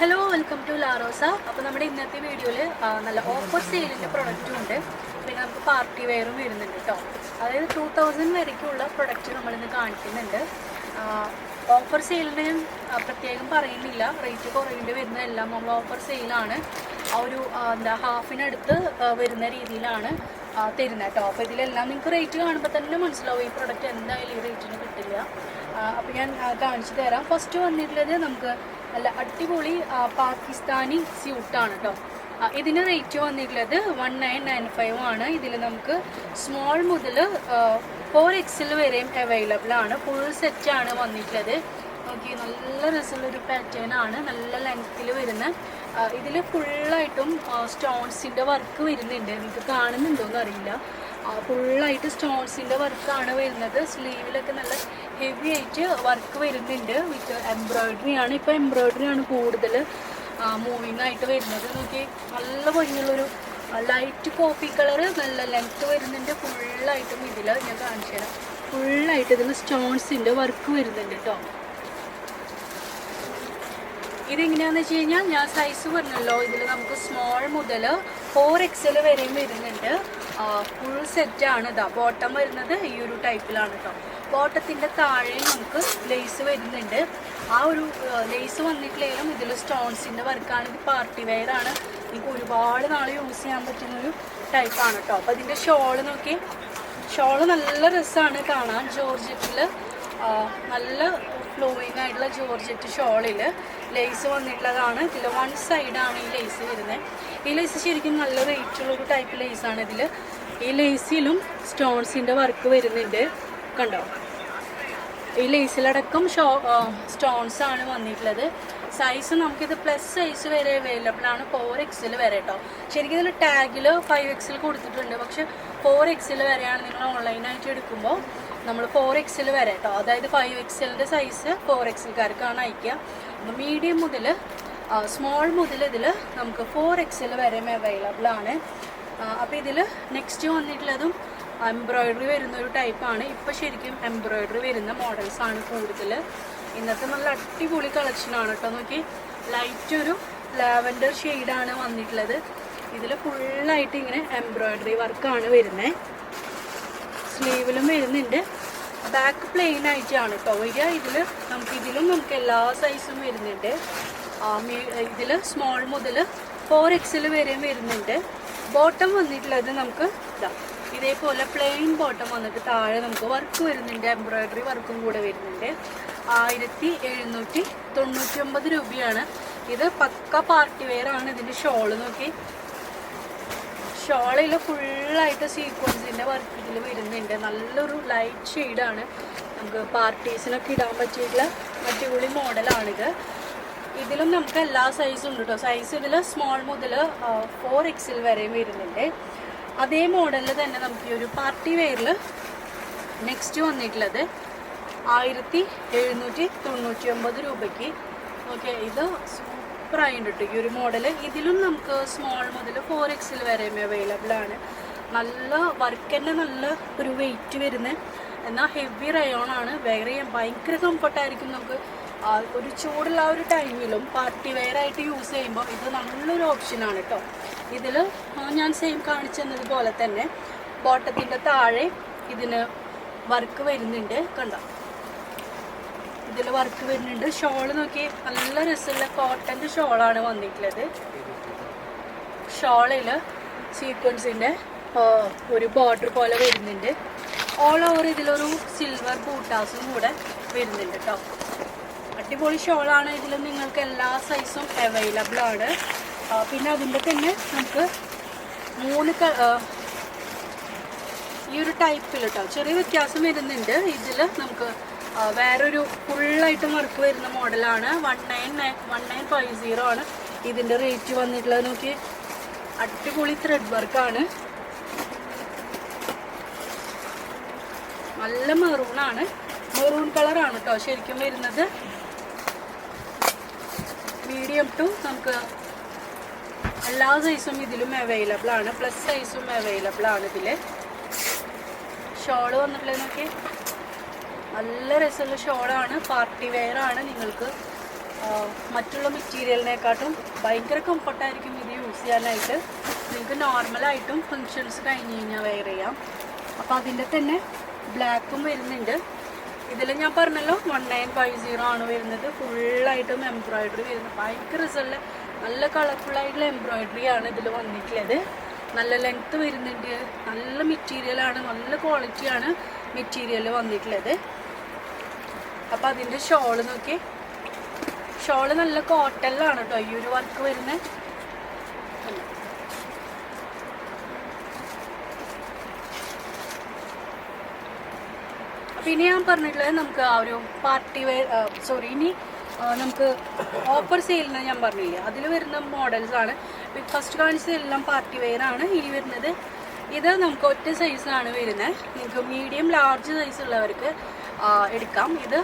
Hello welcome to Larosa അപ്പോൾ നമ്മുടെ ഇന്നത്തെ വീഡിയോയിൽ നല്ല ഓഫർ സെയിലിന്റെ പ്രൊഡക്റ്റും ഉണ്ട്. പിന്നെ നമുക്ക് പാർട്ടി വെയറും വരുന്നുണ്ട് കേട്ടോ അതായത് ടു തൗസൻഡ് വരയ്ക്കുള്ള പ്രൊഡക്റ്റ് നമ്മളിന്ന് കാണിക്കുന്നുണ്ട്. ഓഫർ സെയിലിന് പ്രത്യേകം പറയുന്നില്ല. റേറ്റ് കുറവിന്റെ വരുന്നതെല്ലാം നമ്മൾ ഓഫർ സെയിലാണ് ആ ഒരു എന്താ ഹാഫിനടുത്ത് വരുന്ന രീതിയിലാണ് തരുന്നത് കേട്ടോ അപ്പോൾ ഇതിലെല്ലാം നിങ്ങൾക്ക് റേറ്റ് കാണുമ്പോൾ തന്നെ മനസ്സിലാവും ഈ പ്രൊഡക്റ്റ് എന്തായാലും ഈ റേറ്റിന് കിട്ടില്ല. അപ്പോൾ ഞാൻ കാണിച്ചു തരാം. ഫസ്റ്റ് വന്നിട്ടുള്ളത് നമുക്ക് നല്ല അടിപൊളി പാകിസ്ഥാനി സ്യൂട്ടാണ് കേട്ടോ ഇതിന് റേറ്റ് വന്നിട്ടുള്ളത് വൺ നയൻ നയൻ ഫൈവ് ആണ്. ഇതിൽ നമുക്ക് സ്മോൾ മുതൽ ഫോർ എക്സിൽ വരെയും അവൈലബിൾ ആണ്. ഫുൾ സെറ്റ് ആണ് വന്നിട്ടുള്ളത്. നോക്കി നല്ല രസമുള്ളൊരു പാറ്റേൺ ആണ്. നല്ല ലെങ്ത്തിൽ വരുന്ന ഇതിൽ ഫുള്ളായിട്ടും സ്റ്റോൺസിന്റെ വർക്ക് വരുന്നുണ്ട്. നിങ്ങൾക്ക് കാണുന്നുണ്ടോ അറിയില്ല. ഫുള്ളായിട്ട് സ്റ്റോൺസിന്റെ വർക്കാണ് വരുന്നത്. സ്ലീവിലൊക്കെ നല്ല ഹെവി ആയിട്ട് വർക്ക് വരുന്നുണ്ട്. വിത്ത് എംബ്രോയിഡറി ആണ്. ഇപ്പോൾ എംബ്രോയിഡറി ആണ് കൂടുതൽ മൂവിങ് ആയിട്ട് വരുന്നത്. നോക്കി നല്ല ഭംഗിയുള്ളൊരു ലൈറ്റ് കോപ്പി കളർ നല്ല ലെങ്ത്ത് വരുന്നുണ്ട്. ഫുള്ളായിട്ടും ഇതിൽ ഞാൻ കാണിച്ചു തരാം. ഫുള്ളായിട്ട് ഇതിൽ സ്റ്റോൺസിന്റെ വർക്ക് വരുന്നുണ്ട് കേട്ടോ ഇതെങ്ങനെയാന്ന് വെച്ച് കഴിഞ്ഞാൽ ഞാൻ സൈസ് പറഞ്ഞല്ലോ. ഇതിൽ നമുക്ക് സ്മോൾ മുതൽ ഫോർ എക്സൽ വരെയും വരുന്നുണ്ട്. ഫുൾ സെറ്റാണ് ഇതാ ബോട്ടം വരുന്നത് ഈ ഒരു ടൈപ്പിലാണ് കേട്ടോ ബോട്ടത്തിന്റെ താഴെ നമുക്ക് ലേസ് വരുന്നുണ്ട്. ആ ഒരു ലേസ് വന്നിട്ടില്ലെങ്കിലും ഇതിൽ സ്റ്റോൺസിന്റെ വർക്കാണ് ഇത് പാർട്ടി വെയർ ആണ്. നിങ്ങൾക്ക് ഒരുപാട് നാൾ യൂസ് ചെയ്യാൻ പറ്റുന്ന ഒരു ടൈപ്പാണ് കേട്ടോ അപ്പോൾ ഇതിന്റെ ഷോൾ നോക്കി ഷോൾ നല്ല രസമാണ് കാണാൻ ജോർജറ്റിൽ നല്ല ഫ്ലോയിങ് ആയിട്ടുള്ള ജോർജറ്റ് ഷോളിൽ ലേസ് വന്നിട്ടുള്ളതാണ്. ഇതിൽ വൺ സൈഡാണ് ഈ ലേസ് വരുന്നത് ഈ ലേസ് ശരിക്കും നല്ല വെയിറ്റുള്ള ഒരു ടൈപ്പ് ലേസാണ് ഇതിൽ ഈ ലേസിലും സ്റ്റോൺസിന്റെ വർക്ക് വരുന്നുണ്ട്. കണ്ടോ? ഈ ലേസിലടക്കം ഷോ സ്റ്റോൺസ് ആണ് വന്നിട്ടുള്ളത്. സൈസ് നമുക്കിത് പ്ലസ് സൈസ് വരെ അവൈലബിൾ ആണ്. ഫോർ എക്സിൽ വരെ കേട്ടോ ശരിക്കും ഇതിൽ ടാഗിൽ ഫൈവ് എക്സിൽ കൊടുത്തിട്ടുണ്ട്. പക്ഷെ ഫോർ എക്സിൽ വരെയാണ് നിങ്ങൾ ഓൺലൈനായിട്ട് എടുക്കുമ്പോൾ നമ്മൾ ഫോർ എക്സിൽ വരെ കേട്ടോ അതായത് ഫൈവ് എക്സലിന്റെ സൈസ് ഫോർ എക്സിൽക്കാർക്കാണ് അയക്കുക. അപ്പോൾ മീഡിയം മുതൽ സ്മോൾ മുതൽ ഇതിൽ നമുക്ക് ഫോർ എക്സിൽ വരെ അവൈലബിൾ ആണ്. അപ്പോൾ ഇതിൽ നെക്സ്റ്റ് വന്നിട്ടുള്ളതും എംബ്രോയിഡറി വരുന്ന ഒരു ടൈപ്പാണ് ഇപ്പോൾ ശരിക്കും എംബ്രോയിഡറി വരുന്ന മോഡൽസ് ആണ് കൂടുതൽ ഇന്നത്തെ നല്ല അടിപൊളി കളക്ഷനാണ് കേട്ടോ നോക്കി ലൈറ്റ് ഒരു ലാവൻഡർ ഷെയ്ഡാണ് വന്നിട്ടുള്ളത്. ഇതിൽ ഫുള്ളായിട്ട് ഇങ്ങനെ എംബ്രോയിഡറി വർക്കാണ് വരുന്നത് സ്ലീവിലും വരുന്നുണ്ട്. ബാക്ക് പ്ലെയിൻ ആയിട്ടാണ് കേട്ടോ വരിക ഇതിൽ നമുക്ക് ഇതിലും നമുക്ക് എല്ലാ സൈസും വരുന്നുണ്ട്. ഇതിൽ സ്മോൾ മുതൽ ഫോർ എക്സിൽ വരെയും വരുന്നുണ്ട്. ബോട്ടം വന്നിട്ടുള്ളത് നമുക്ക് ഇതാ ഇതേപോലെ പ്ലെയിൻ ബോട്ടം വന്നിട്ട് താഴെ നമുക്ക് വർക്ക് വരുന്നുണ്ട് എംബ്രോയിഡറി വർക്കും കൂടെ വരുന്നുണ്ട്. ആയിരത്തി എഴുന്നൂറ്റി തൊണ്ണൂറ്റി ഒമ്പത് രൂപയാണ്. ഇത് പക്ക പാർട്ടി വെയർ ആണ് ഇതിന്റെ ഷോൾ നോക്കി. ഷോളിൽ ഫുള്ളായിട്ട് സീക്വൻസിന്റെ വർക്ക് ഇതിൽ വരുന്നുണ്ട്. നല്ലൊരു ലൈറ്റ് ഷെയ്ഡാണ് നമുക്ക് പാർട്ടീസിനൊക്കെ ഇടാൻ പറ്റിയിട്ടുള്ള അടിപൊളി മോഡലാണിത് ഇതിലും നമുക്ക് എല്ലാ സൈസും ഉണ്ട് കേട്ടോ സൈസ് ഇതിൽ സ്മോൾ മുതൽ ഫോർ എക്സിൽ വരെയും വരുന്നുണ്ട്. അതേ മോഡലിൽ തന്നെ നമുക്ക് ഈ ഒരു പാർട്ടി വെയറിൽ നെക്സ്റ്റ് വന്നിട്ടുള്ളത് ആയിരത്തി എഴുന്നൂറ്റി തൊണ്ണൂറ്റി ഒമ്പത് രൂപയ്ക്ക്. ഓക്കെ ഇത് സൂപ്പറായിട്ട് കേട്ടോ ഈ ഒരു മോഡൽ ഇതിലും നമുക്ക് സ്മോൾ മുതൽ ഫോർ എക്സിൽ വരെയും അവൈലബിൾ ആണ്. നല്ല വർക്ക് തന്നെ നല്ല ഒരു വെയിറ്റ് വരുന്നത് എന്നാൽ ഹെവി റയോൺ ആണ്. വെയർ ചെയ്യാൻ ഭയങ്കര കംഫർട്ടായിരിക്കും നമുക്ക്. ഒരു ചൂടുള്ള ഒരു ടൈമിലും പാർട്ടി വെയർ ആയിട്ട് യൂസ് ചെയ്യുമ്പോൾ ഇത് നല്ലൊരു ഓപ്ഷനാണ് കേട്ടോ ഇതിൽ ഞാൻ സെയിം കാണിച്ചു തന്നതുപോലെ തന്നെ ബോട്ടത്തിന്റെ താഴെ ഇതിന് വർക്ക് വരുന്നുണ്ട് കണ്ടോ? ഇതിൽ വർക്ക് വരുന്നുണ്ട്. ഷോൾ നോക്കി നല്ല രസമുള്ള കോട്ടന്റെ ഷോളാണ് വന്നിട്ടുള്ളത്. ഷോളിൽ സീക്വൻസിന്റെ ഒരു ബോർഡർ പോലെ വരുന്നുണ്ട്. ഓൾ ഓവർ ഇതിലൊരു സിൽവർ ബൂട്ടാസും കൂടെ വരുന്നുണ്ട് കേട്ടോ അടിപൊളി ഷോളാണ് ഇതിൽ നിങ്ങൾക്ക് എല്ലാ സൈസും അവൈലബിൾ ആണ്. പിന്നെ അതിന്റെ തന്നെ നമുക്ക് മൂന്ന് ഈ ഒരു ടൈപ്പിൽ കേട്ടോ ചെറിയ വ്യത്യാസം വരുന്നുണ്ട്. ഇതിൽ നമുക്ക് വേറൊരു ഫുള്ളായിട്ട് വർക്ക് വരുന്ന മോഡലാണ് one nine nine one nine five zero ആണ്. ഇതിന്റെ റേറ്റ് വന്നിട്ടുള്ളത് നോക്കി അടിപൊളി ത്രെഡ് വർക്കാണ് നല്ല മെറൂണാണ് മെറൂൺ കളറാണ് കേട്ടോ ശരിക്കും വരുന്നത്. മീഡിയം ടു നമുക്ക് എല്ലാ സൈസും ഇതിലും അവൈലബിൾ ആണ്. പ്ലസ് സൈസും അവൈലബിൾ ആണ് ഇതിൽ ഷോൾ വന്നിട്ടുള്ളത് നോക്കി നല്ല രസമുള്ള ഷോളാണ്. പാർട്ടി വെയർ ആണ് നിങ്ങൾക്ക്. മറ്റുള്ള മെറ്റീരിയലിനെക്കാട്ടും ഭയങ്കര കംഫർട്ടായിരിക്കും ഇത് യൂസ് ചെയ്യാനായിട്ട്. നിങ്ങൾക്ക് നോർമലായിട്ടും ഫങ്ഷൻസ് കഴിഞ്ഞ് കഴിഞ്ഞാൽ വെയർ ചെയ്യാം. അപ്പോൾ അതിന്റെ തന്നെ ബ്ലാക്കും വരുന്നുണ്ട്. ഇതിൽ ഞാൻ പറഞ്ഞല്ലോ വൺ നയൻ ഫൈവ് സീറോ ആണ് വരുന്നത്. ഫുള്ളായിട്ടും എംബ്രോയിഡറി വരുന്നത്. ഭയങ്കര റിസൾട്ട് നല്ല കളർഫുള്ളായിട്ടുള്ള എംബ്രോയിഡറി ആണ് ഇതിൽ വന്നിട്ടുള്ളത്. നല്ല ലെങ്ത്ത് വരുന്നുണ്ട്. നല്ല മെറ്റീരിയലാണ് നല്ല ക്വാളിറ്റിയാണ് മെറ്റീരിയൽ വന്നിട്ടുള്ളത്. അപ്പം അതിന്റെ ഷോൾ നോക്കി ഷോൾ നല്ല കോട്ടണിലാണ് കേട്ടോ ഈ ഒരു വർക്ക് വരുന്നത്. പിന്നെ ഞാൻ പറഞ്ഞിട്ടുള്ളത് നമുക്ക് ആ ഒരു പാർട്ടി വെയർ സോറി ഇനി നമുക്ക് ഓഫർ സെയിലിന് ഞാൻ പറഞ്ഞില്ല? അതിൽ വരുന്ന മോഡൽസ് ആണ്. ഫസ്റ്റ് കാണിച്ചതെല്ലാം പാർട്ടി വെയർ ആണ്. ഇനി വരുന്നത് ഇത് നമുക്ക് ഒറ്റ സൈസാണ് വരുന്നത് നിങ്ങൾക്ക് മീഡിയം ലാർജ് സൈസ് ഉള്ളവർക്ക് എടുക്കാം. ഇത്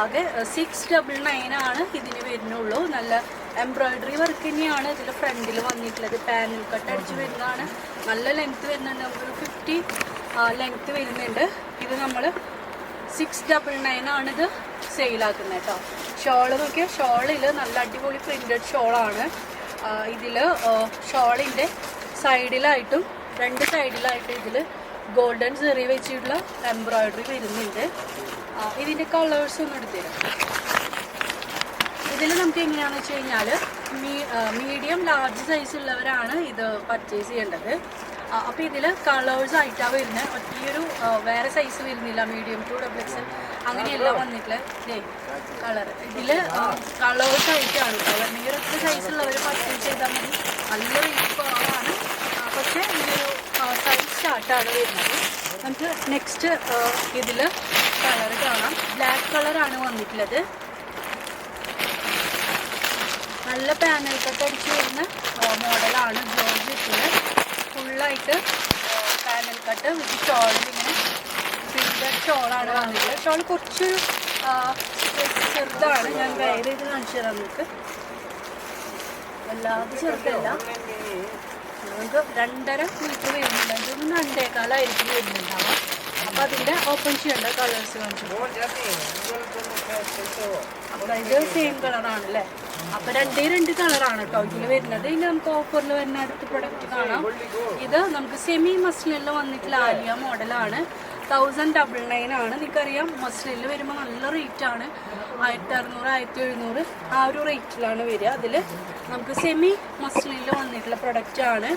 ആകെ സിക്സ് ഡബിൾ നയൻ ആണ് ഇതിന് വരുന്നുള്ളൂ. നല്ല എംബ്രോയിഡറി വർക്ക് തന്നെയാണ് ഇതിൽ ഫ്രണ്ടിൽ വന്നിട്ടുള്ളത്. പാനൽ കട്ട് അടിച്ച് വരുന്നതാണ്. നല്ല ലെങ്ത് വരുന്നുണ്ട്. നമുക്കൊരു ഫിഫ്റ്റി ലെങ്ത് വരുന്നുണ്ട്. ഇത് നമ്മൾ സിക്സ് ഡബിൾ നയൻ ആണിത് സെയിലാക്കുന്നത് കേട്ടോ. ഷോൾ നോക്കിയാൽ ഷോളിൽ നല്ല അടിപൊളി പ്രിന്റഡ് ഷോളാണ്. ഇതിൽ ഷോളിന്റെ സൈഡിലായിട്ടും രണ്ട് സൈഡിലായിട്ടും ഇതിൽ ഗോൾഡൻ ചെറിയ വെച്ചിട്ടുള്ള എംബ്രോയിഡറി വരുന്നുണ്ട്. ഇതിന്റെ കളേഴ്സ് ഒന്ന് എടുത്തുതരാം ഇതിൽ നമുക്ക് എങ്ങനെയാണെന്ന് വെച്ച് കഴിഞ്ഞാൽ മീഡിയം ലാർജ് സൈസ് ഉള്ളവരാണ് ഇത് പർച്ചേസ് ചെയ്യേണ്ടത്. അപ്പോൾ ഇതിൽ കളേഴ്സ് ആയിട്ടാണ് വരുന്നത് ഒറ്റയൊരു വേറെ സൈസ് വരുന്നില്ല. മീഡിയം ടു ഡബിൾ എക്സൽ അങ്ങനെയല്ല വന്നിട്ടുള്ള കളർ ഇതിൽ കളേഴ്സ് ആയിട്ടാണ് കേട്ടോ ഒറ്റ സൈസ് ഉള്ളവർ പർച്ചേസ് ചെയ്താൽ മതി. നല്ല റേറ്റ് കുറവാണ് പക്ഷെ ഈ ഒരു സൈസ് സ്റ്റാർട്ടാണ് വരുന്നത്. നമുക്ക് നെക്സ്റ്റ് ഇതിൽ കളർ കാണാം. ബ്ലാക്ക് കളറാണ് വന്നിട്ടുള്ളത്. നല്ല പാനൽ അടിച്ച് വരുന്ന മോഡലാണ് ജോർജറ്റിൽ ഫുള്ളായിട്ട് പാനൽ കട്ട് വിത്ത് ഷോളിൽ ഇങ്ങനെ പ്രിന്റഡ് ഷോളാണ് വന്നിട്ടുള്ളത് ഷോൾ കുറച്ച് ചെറുതാണ്. ഞാൻ വേറെ ചെയ്ത് കാണിച്ചു തരാം നിങ്ങൾക്ക്. വല്ലാതെ ചെറുതല്ല. നമുക്ക് രണ്ടര മീറ്റർ വരുന്നുണ്ട് അതൊന്നും രണ്ടേക്കാലായിരിക്കും വരുന്നുണ്ടാവുക അപ്പം അതിന്റെ ഓപ്പൺ ചെയ്യേണ്ട കളേഴ്സ് കാണിച്ചു അപ്പൊ ഇത് സെയിം കളറാണ് അല്ലേ അപ്പൊ രണ്ടേ രണ്ട് കളറാണ് കേട്ടോ ഇതിൽ വരുന്നത്. ഇനി നമുക്ക് ഓഫറിൽ വരുന്ന അടുത്ത പ്രൊഡക്റ്റ് കാണാം. ഇത് നമുക്ക് സെമി മസ്ലിനിൽ വന്നിട്ടുള്ള ആലിയ മോഡലാണ്. തൗസൻഡ് ഡബിൾ നയൻ ആണ്. നിങ്ങൾക്കറിയാം മസ്ലിനിൽ വരുമ്പോൾ നല്ല റേറ്റ് ആണ്. ആയിരത്തി അറുന്നൂറ് ആയിരത്തി എഴുന്നൂറ് ആ ഒരു റേറ്റിലാണ് വരിക. അതിൽ നമുക്ക് സെമി മസ്ലിനിൽ വന്നിട്ടുള്ള പ്രൊഡക്റ്റ് ആണ്.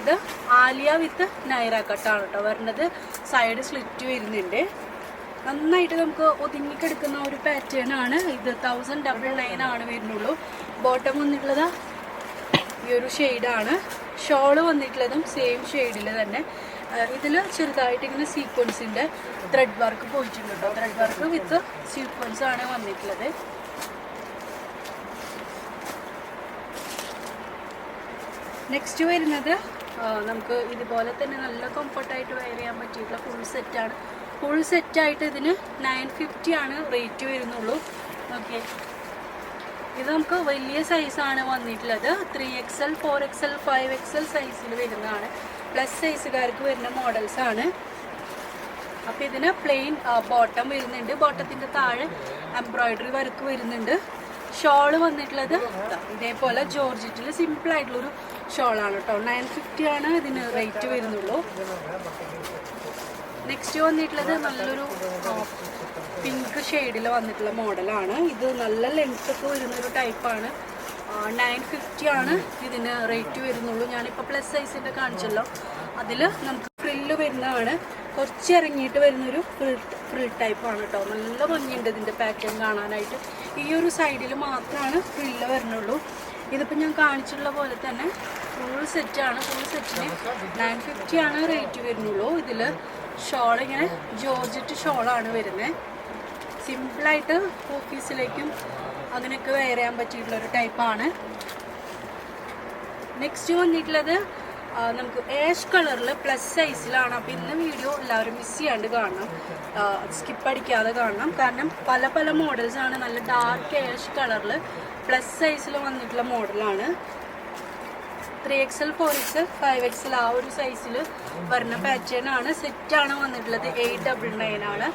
ഇത് ആലിയ വിത്ത് നൈറ കട്ടാണ് കേട്ടോ. വരുന്നത് സൈഡ് സ്ലിറ്റ് വരുന്നുണ്ട്. നന്നായിട്ട് നമുക്ക് ഒതുങ്ങിക്കെടുക്കുന്ന ഒരു പാറ്റേൺ ആണ്. ഇത് തൗസൻഡ് ഡബിൾ നയൻ ആണ് വരുന്നുള്ളൂ. ബോട്ടം വന്നിട്ടുള്ളത് ഈ ഒരു ഷെയ്ഡാണ് ഷോൾ വന്നിട്ടുള്ളതും സെയിം ഷെയ്ഡിൽ തന്നെ. ഇതിൽ ചെറുതായിട്ട് ഇങ്ങനെ സീക്വൻസിന്റെ ത്രെഡ് വർക്ക് പോയിട്ടുണ്ട് കേട്ടോ ത്രെഡ് വർക്ക് വിത്ത് സീക്വൻസ് ആണ് വന്നിട്ടുള്ളത്. നെക്സ്റ്റ് വരുന്നത് നമുക്ക് ഇതുപോലെ തന്നെ നല്ല കംഫർട്ടായിട്ട് വെയർ ചെയ്യാൻ പറ്റിയിട്ടുള്ള ഫുൾ സെറ്റാണ് ഫുൾ സെറ്റായിട്ട് ഇതിന് നയൻ ഫിഫ്റ്റി ആണ് റേറ്റ് വരുന്നുള്ളൂ. ഓക്കെ ഇത് നമുക്ക് വലിയ സൈസാണ് വന്നിട്ടുള്ളത്. Three X L four X L five X L സൈസിൽ വരുന്നതാണ്. പ്ലസ് സൈസുകാർക്ക് വരുന്ന മോഡൽസ് ആണ്. അപ്പോൾ ഇതിന് പ്ലെയിൻ ബോട്ടം വരുന്നുണ്ട്. ബോട്ടത്തിന്റെ താഴെ എംബ്രോയ്ഡറി വർക്ക് വരുന്നുണ്ട്. ഷോൾ വന്നിട്ടുള്ളത് ഇതേപോലെ ജോർജറ്റിൽ സിമ്പിൾ ആയിട്ടുള്ളൊരു ഷോളാണ് കേട്ടോ. നയൻ ഫിഫ്റ്റി ആണ് ഇതിന് റേറ്റ് വരുന്നുള്ളൂ. നെക്സ്റ്റ് വന്നിട്ടുള്ളത് നല്ലൊരു പിങ്ക് ഷെയ്ഡിൽ വന്നിട്ടുള്ള മോഡലാണ്. ഇത് നല്ല ലെങ്ത് ഒക്കെ വരുന്നൊരു ടൈപ്പാണ് നയൻ ഫിഫ്റ്റി ആണ് ഇതിന് റേറ്റ് വരുന്നുള്ളൂ. ഞാനിപ്പോൾ പ്ലസ് സൈസിന്റെ കാണിച്ചല്ലോ. അതിൽ നമുക്ക് ഫ്രില്ല് വരുന്നതാണ്. കുറച്ച് ഇറങ്ങിയിട്ട് വരുന്നൊരു ഫ്രിൽ ഫ്രിൽ ടൈപ്പാണ് കേട്ടോ നല്ല ഭംഗിയുണ്ട് ഇതിന്റെ പാറ്റേൺ കാണാനായിട്ട്. ഈ ഒരു സൈഡിൽ മാത്രമാണ് ഫ്രില്ല് വരുന്നുള്ളൂ. ഇതിപ്പോൾ ഞാൻ കാണിച്ചിട്ടുള്ള പോലെ തന്നെ ഫുൾ സെറ്റാണ് ഫുൾ സെറ്റിന് നയൻ ഫിഫ്റ്റി ആണ് റേറ്റ് വരുന്നുള്ളൂ ഇതിൽ ഷോൾ ഇങ്ങനെ ജോർജറ്റ് ഷോളാണ് വരുന്നത് സിമ്പിളായിട്ട് ഓഫീസിലേക്കും അങ്ങനെയൊക്കെ വെയർ ചെയ്യാൻ പറ്റിയിട്ടുള്ള ഒരു ടൈപ്പാണ്. നെക്സ്റ്റ് വന്നിട്ടുള്ളത് നമുക്ക് ഏഷ് കളറിൽ പ്ലസ് സൈസിലാണ് അപ്പോൾ ഇന്ന് വീഡിയോ എല്ലാവരും മിസ് ചെയ്യാണ്ട് കാണണം. സ്കിപ്പ് അടിക്കാതെ കാണണം. കാരണം പല പല മോഡൽസാണ് നല്ല ഡാർക്ക് ഏഷ് കളറിൽ പ്ലസ് സൈസിൽ വന്നിട്ടുള്ള മോഡലാണ് three X L four X L five X L ആ ഒരു സൈസിൽ വരുന്ന പാറ്റേൺ ആണ്. സെറ്റാണ് വന്നിട്ടുള്ളത്. എയ്റ്റ് ഡബിൾ നയൻ ആണ്.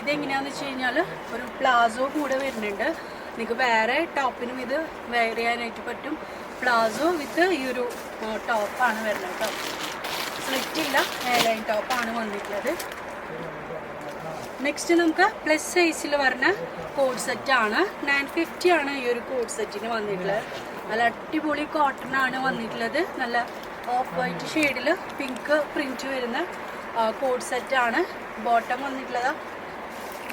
ഇതെങ്ങനെയാണെന്ന് വെച്ച് കഴിഞ്ഞാൽ ഒരു പ്ലാസോ കൂടെ വരുന്നുണ്ട്. നിങ്ങൾക്ക് വേറെ ടോപ്പിനും ഇത് വെയർ ചെയ്യാനായിട്ട് പറ്റും. പ്ലാസോ വിത്ത് ഈ ഒരു ടോപ്പാണ് വരുന്നത് കേട്ടോ സ്ലിറ്റ് ഇല്ല ലൈൻ ടോപ്പാണ് വന്നിട്ടുള്ളത്. നെക്സ്റ്റ് നമുക്ക് പ്ലസ് സൈസിൽ വരുന്ന കോഡ് സെറ്റ് ആണ്. നയൻ ഫിഫ്റ്റി ആണ് ഈ ഒരു കോഡ് സെറ്റിന് വന്നിട്ടുള്ളത്. നല്ല അടിപൊളി കോട്ടൺ ആണ് വന്നിട്ടുള്ളത്. നല്ല ഓഫ് വൈറ്റ് ഷെയ്ഡിൽ പിങ്ക് പ്രിന്റ് വരുന്ന കോഡ് സെറ്റ് ആണ്. ബോട്ടം വന്നിട്ടുള്ളത്.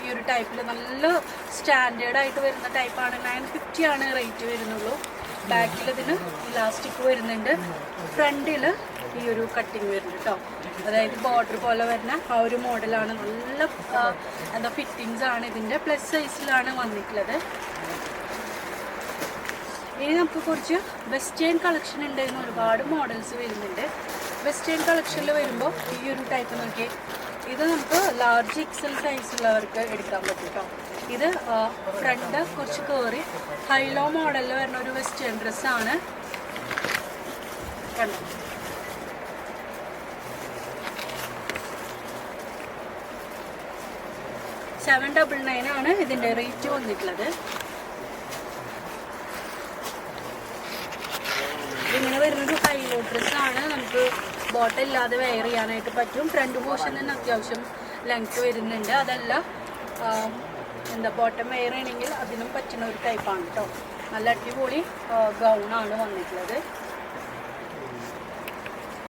ഈ ഒരു ടൈപ്പിൽ നല്ല സ്റ്റാൻഡേർഡ് ആയിട്ട് വരുന്ന ടൈപ്പാണ് നയൻ ഫിഫ്റ്റി ആണ് റേറ്റ് വരുന്നുള്ളൂ. ബാക്കിൽ ഇതിന് ഇലാസ്റ്റിക് വരുന്നുണ്ട്. ഫ്രണ്ടിൽ ഈ ഒരു കട്ടിങ് വരുന്നുണ്ട് കേട്ടോ അതായത് ബോർഡർ പോലെ വരുന്ന ആ ഒരു മോഡലാണ് നല്ല എന്താ ഫിറ്റിങ്സ് ആണ് ഇതിന്റെ പ്ലസ് സൈസിലാണ് വന്നിട്ടുള്ളത്. ഇനി നമുക്ക് കുറച്ച് വെസ്റ്റേൺ കളക്ഷൻ ഉണ്ടായിരുന്ന ഒരുപാട് മോഡൽസ് വരുന്നുണ്ട്. വെസ്റ്റേൺ കളക്ഷനിൽ വരുമ്പോൾ ഈ ഒരു ടൈപ്പ് നോക്കി ഇത് നമുക്ക് ലാർജ് എക്സൽ സൈസ് ഉള്ളവർക്ക് എടുക്കാൻ പറ്റും കേട്ടോ ഇത് ഫ്രണ്ട് കുറച്ച് കയറി ഹൈലോ മോഡലിൽ വരുന്ന ഒരു വെസ്റ്റേൺ ഡ്രസ്സാണ് കണ്ടോ? സെവൻ ഡബിൾ നയൻ ആണ് ഇതിന്റെ റേറ്റ് വന്നിട്ടുള്ളത് ഇങ്ങനെ വരുന്നൊരു ഡ്രസ്സാണ് നമുക്ക് ബോട്ടം ഇല്ലാതെ വെയർ ചെയ്യാനായിട്ട് പറ്റും. ഫ്രണ്ട് പോർഷൻ തന്നെ അത്യാവശ്യം ലെങ്ത് വരുന്നുണ്ട്. അതല്ല എന്താ ബോട്ടം വെയർ ആണെങ്കിൽ അതിനും പറ്റുന്ന ഒരു ടൈപ്പാണ് കേട്ടോ നല്ല അടിപൊളി ഗൗണാണ് വന്നിട്ടുള്ളത്.